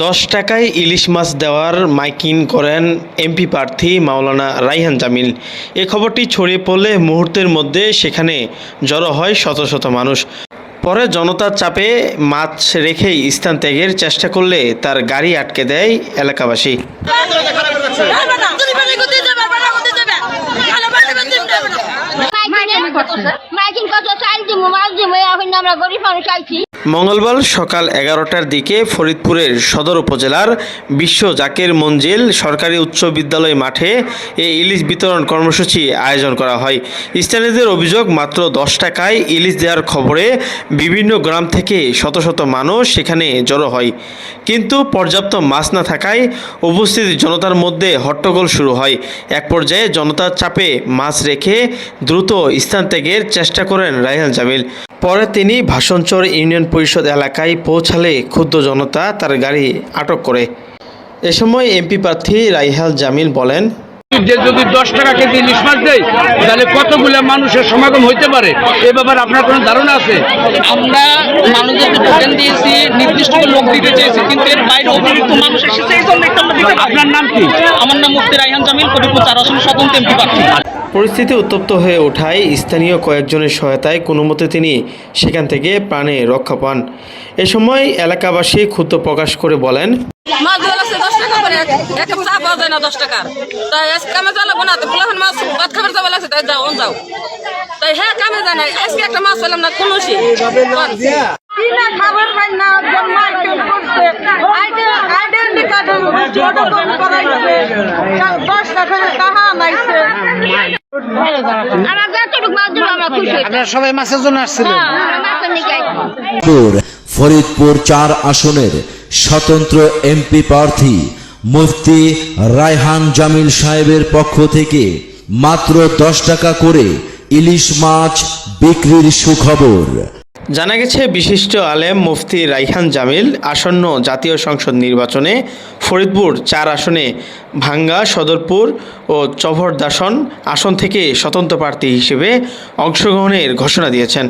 দশ টাকায় ইলিশ মাছ দেওয়ার মাইকিং করেন এমপি প্রার্থী মাওলানা রাইহান জামিল। এ খবরটি ছড়িয়ে পড়লে মুহূর্তের মধ্যে সেখানে জড়ো হয় শত শত মানুষ। পরে জনতার চাপে মাছ রেখেই স্থান ত্যাগের চেষ্টা করলে তার গাড়ি আটকে দেয় এলাকাবাসী। এখন আমরা গরিব মানুষ আইছি। মঙ্গলবার সকাল এগারোটার দিকে ফরিদপুরের সদর উপজেলার বিশ্ব জাকের মঞ্জিল সরকারি উচ্চ বিদ্যালয় মাঠে এই ইলিশ বিতরণ কর্মসূচি আয়োজন করা হয়। স্থানীয়দের অভিযোগ, মাত্র দশ টাকায় ইলিশ দেওয়ার খবরে বিভিন্ন গ্রাম থেকে শত শত মানুষ সেখানে জড়ো হয়। কিন্তু পর্যাপ্ত মাছ না থাকায় উপস্থিত জনতার মধ্যে হট্টগোল শুরু হয়। এক পর্যায়ে জনতার চাপে মাছ রেখে দ্রুত স্থান ত্যাগের চেষ্টা করেন রাইহান জামিল পরে তিনি ভাষণচর ইউনিয়ন পরিষদ এলাকায় পৌঁছালে ক্ষুদ্র জনতা তার গাড়ি আটক করে। এ সময় এমপি প্রার্থী রাইহাল জামিল বলেন যে যদি দশ টাকা কেজি ইলিশ মাছ দেয় তাহলে কতগুলো মানুষের সমাগম হইতে পারে? এ ব্যাপারে আপনার কোনো ধারণা আছে? আমরা মানুষদেরকে টোকেন দিয়েছি নির্দিষ্ট লোক দিতে চেয়েছি কিন্তু এর বাইরে অতিরিক্ত মানুষ এসেছে এই জন্য আপনার নাম কি? আমার নাম মুক্তি রাইহান জামিল করিপুর চার আসনের স্বতন্ত্র এমপি প্রার্থী। পরিস্থিতি উত্তপ্ত হয়ে ওঠায় স্থানীয় কয়েকজনের সহায়তায় কোনো মতে তিনি সেখান থেকে প্রাণে রক্ষা পান। এ সময় এলাকাবাসী ক্ষুদ্র প্রকাশ করে বলেন মাছ দশ টাকা করে এক চা পাওয়া যায় না দশ টাকার তাই আজকে কামে না তো মাছ ভাত খাবার যাওয়া লাগছে তাই যাও যাও। তাই হ্যাঁ কামে যায় না আজকে একটা মাছ পেলাম না কোনো খাবার পাই না আইডেন্টি কার্ড ছোট করে করাইছে দশ টাকা টাকা নাইছে আমরা যতটুকু মাছ দিবো আমরা খুশি হই ফরিদপুর চার আসনের স্বতন্ত্র এমপি প্রার্থী মুফতি রায়হান জামিল সাহেবের পক্ষ থেকে মাত্র দশ টাকা করে ইলিশ মাছ বিক্রির সুখবর। জানা গেছে, বিশিষ্ট আলেম মুফতি রাইহান জামিল আসন্ন জাতীয় সংসদ নির্বাচনে ফরিদপুর চার আসনে, ভাঙ্গা, সদরপুর ও চভরদাসন আসন থেকে স্বতন্ত্র প্রার্থী হিসেবে অংশগ্রহণের ঘোষণা দিয়েছেন।